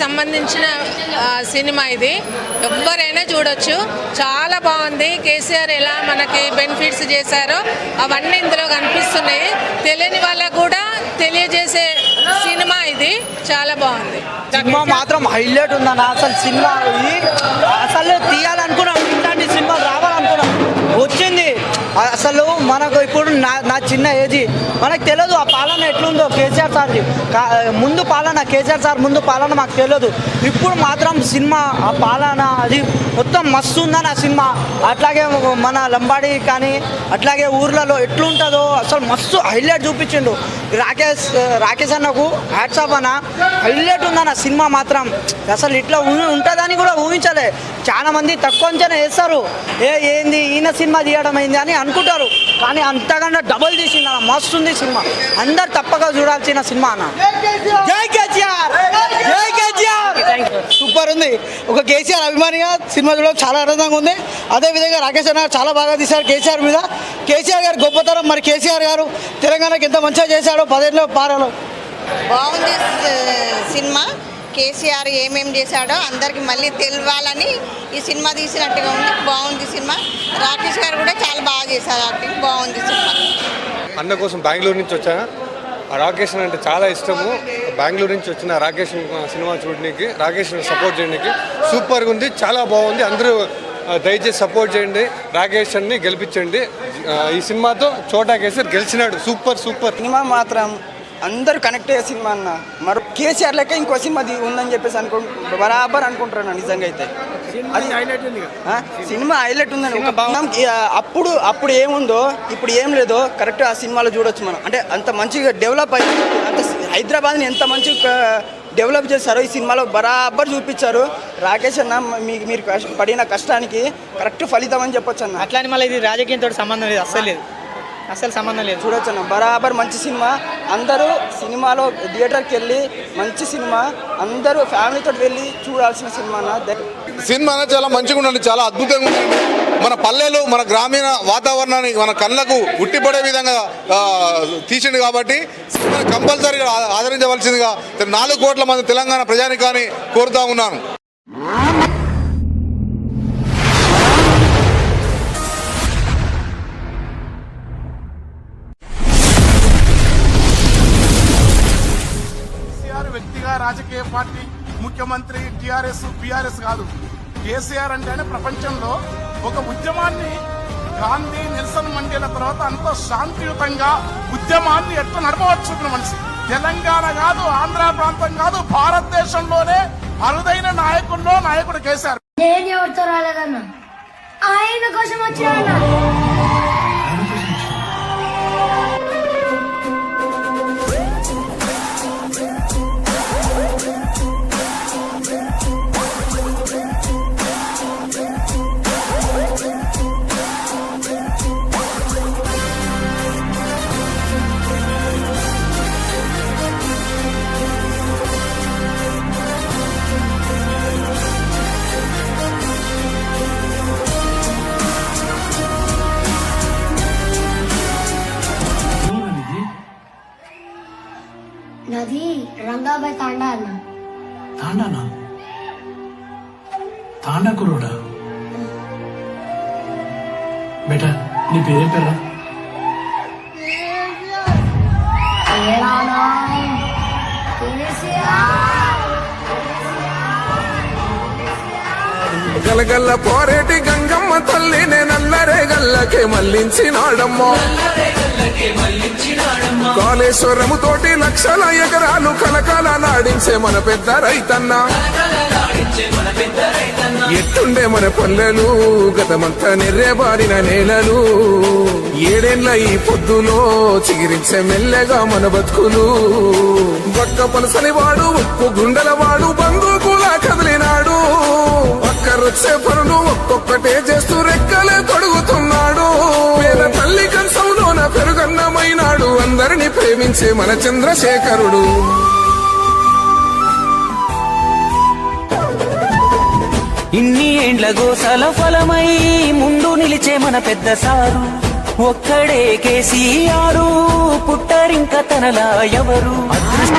సంబంధించిన సినిమా ఇది. ఎవ్వరైనా చూడొచ్చు. చాలా బాగుంది. కేసీఆర్ ఎలా మనకి బెనిఫిట్స్ చేశారో అవన్నీ ఇందులో కనిపిస్తున్నాయి. తెలియని వాళ్ళకు కూడా తెలియజేసే సినిమా ఇది. చాలా బాగుంది. సినిమా మాత్రం హైలైట్ ఉందన్న. అసలు సినిమా ఇది. అసలు తీయాలనుకున్నాం. ఇట్లాంటి సినిమా రావాలనుకున్నాం. వచ్చింది. అసలు మనకు ఇప్పుడు నా మనకు తెలియదు ఆ పాలన ఎట్లుందో కేసీఆర్ సార్ది. ముందు పాలన కేసీఆర్ సార్ ముందు పాలన మాకు తెలియదు ఇప్పుడు మాత్రం సినిమా ఆ పాలన అది మొత్తం మస్తు ఉందని ఆ సినిమా. అట్లాగే మన లంబాడి కానీ అట్లాగే ఊర్లలో ఎట్లుంటుందో అసలు మస్తు హైలైట్ చూపించిండు. రాకేష్ రాకేష్ అన్నకు హ్యాట్సాప్ అన్న హైలైట్ ఉందన్న సినిమా మాత్రం. అసలు ఇట్లా ఉంటుందని కూడా ఊహించలే. చాలా మంది తక్కువ అంచనా వేస్తారు. ఏ ఏంది ఈయన సినిమా తీయడం అయింది అని అనుకుంటారు. కానీ అంతకన్నా డబుల్ తీసింది అన్న మస్తు ఉంది సినిమా. అందరు తప్పక చూడాల్సిన సినిమా అన్న. జై కేసీఆర్! జై కేసీఆర్! సూపర్ ఉంది. ఒక కేసీఆర్ అభిమానిగా సినిమా చూడడం చాలా ఆనందంగా ఉంది. అదేవిధంగా రాకేష్ అన్న చాలా బాగా తీశారు కేసీఆర్ మీద. కేసీఆర్ గారి గొప్పతనం మరి కేసీఆర్ గారు తెలంగాణకి ఎంత మంచిగా చేశాడో పదేళ్ళు పారాలో. బాగుంది సినిమా. కేసీఆర్ ఏమేం చేశాడో అందరికి మళ్ళీ తెలియాలని ఈ సినిమా తీసినట్టుగా ఉంది. బాగుంది సినిమా. రాకేష్ గారు కూడా చాలా బాగా చేశారు యాక్టింగ్ బాగుంది సినిమా. అన్న కోసం బెంగళూరు నుంచి వచ్చా ఆ రాకేష్ అంటే చాలా ఇష్టము. బెంగళూరు నుంచి వచ్చిన రాకేష్ సినిమా చూడడానికి రాకేష్ సపోర్ట్ చేయడానికి సూపర్గా ఉంది చాలా బాగుంది. అందరూ దయచేసి సపోర్ట్ చేయండి. రాకేష్ అన్ని గెలిపించండి. ఈ సినిమాతో చోటా కేసీఆర్ గెలిచినాడు. సూపర్ సూపర్ సినిమా మాత్రం అందరూ కనెక్ట్ అయ్యే సినిమా అన్న. మరి కేసీఆర్ లెక్క ఇంకో సినిమా ఉందని చెప్పేసి అనుకో బరాబర్ అనుకుంటారు నిజంగా అయితే. అది? సినిమా హైలైట్ ఉందని అప్పుడు అప్పుడు ఏముందో ఇప్పుడు ఏం లేదో కరెక్ట్ ఆ సినిమాలో చూడొచ్చు మనం. అంటే అంత మంచిగా డెవలప్ అయ్యి అంత హైదరాబాద్ని ఎంత మంచిగా డెవలప్ చేశారో ఈ సినిమాలో బరాబర్ చూపించారు. రాకేష్ అన్న మీకు మీరు కష్ట- పడిన కష్టానికి కరెక్ట్ ఫలితం అని చెప్పొచ్చు అన్న. అట్లాని మళ్ళీ ఇది రాజకీయంతో సంబంధం లేదు అస్సలు లేదు. అస్సలు సంబంధం లేదు. చూడొచ్చు అన్న. బరాబర్ మంచి సినిమా. అందరూ సినిమాలో థియేటర్కి వెళ్ళి మంచి సినిమా అందరూ ఫ్యామిలీతో వెళ్ళి చూడాల్సిన సినిమా సినిమా అనేది చాలా మంచిగా ఉండండి చాలా అద్భుతంగా ఉండండి. మన పల్లెలు మన గ్రామీణ వాతావరణాన్ని మన కళ్ళకు ఉట్టిపడే విధంగా తీసిండు కాబట్టి సినిమా కంపల్సరీగా ఆదరించవలసిందిగా నాలుగు కోట్ల మంది తెలంగాణ ప్రజానికాన్ని కోరుతా ఉన్నాను. పార్టీ ముఖ్యమంత్రి టిఆర్ఎస్ బీఆర్ఎస్ కాదు. కేసీఆర్ అంటేనే ప్రపంచంలో ఒక ఉద్యమాన్ని గాంధీ నెల్సన్ మండేల తర్వాత అంత శాంతియుతంగా ఉద్యమాన్ని ఎట్లా నడపవచ్చు మనిషి. తెలంగాణ కాదు ఆంధ్ర ప్రాంతం కాదు భారతదేశంలోనే అరుదైన నాయకుల్లో నాయకుడు కేసీఆర్. నేను ఎవరితో రాలేదన్నా? ఆయన కోసం వచ్చాడన్నా రంగాబాయ్ తాండా అన్న తాండానా? తాండా కుర్రోడా బేటా నీ పేరే పేరా. గలగల్ల పోరేటి గంగమ్మ తల్లినే నల్లరే గల్లకే మళ్ళించినాడమ్మో. కాళేశ్వరము తోటి లక్షల ఎకరాలు కలకాల నాడించే మన పెద్ద రైతన్న. ఎట్టుండే మన పల్లెలు గతమంతా నెర్రేబారిన నేలలు. ఏడేళ్ళ ఈ పొద్దులో చిగిరించే మెల్లగా మన బతుకులు. బక్క పలసని వాడు ఉప్పు గుండెల వాడు బందూకులా కదిలినాడు. ఒక్కరొచ్చే పనులు ఒక్కొక్కటే ప్రేమించే మన చంద్రశేఖరుడు. ఇన్ని ఏండ్ల గోసల ఫలమై ముందు నిలిచే మన పెద్ద సారు. ఒక్కడే కేసీఆరు పుట్టరింక తనలా ఎవరు? అదృష్ట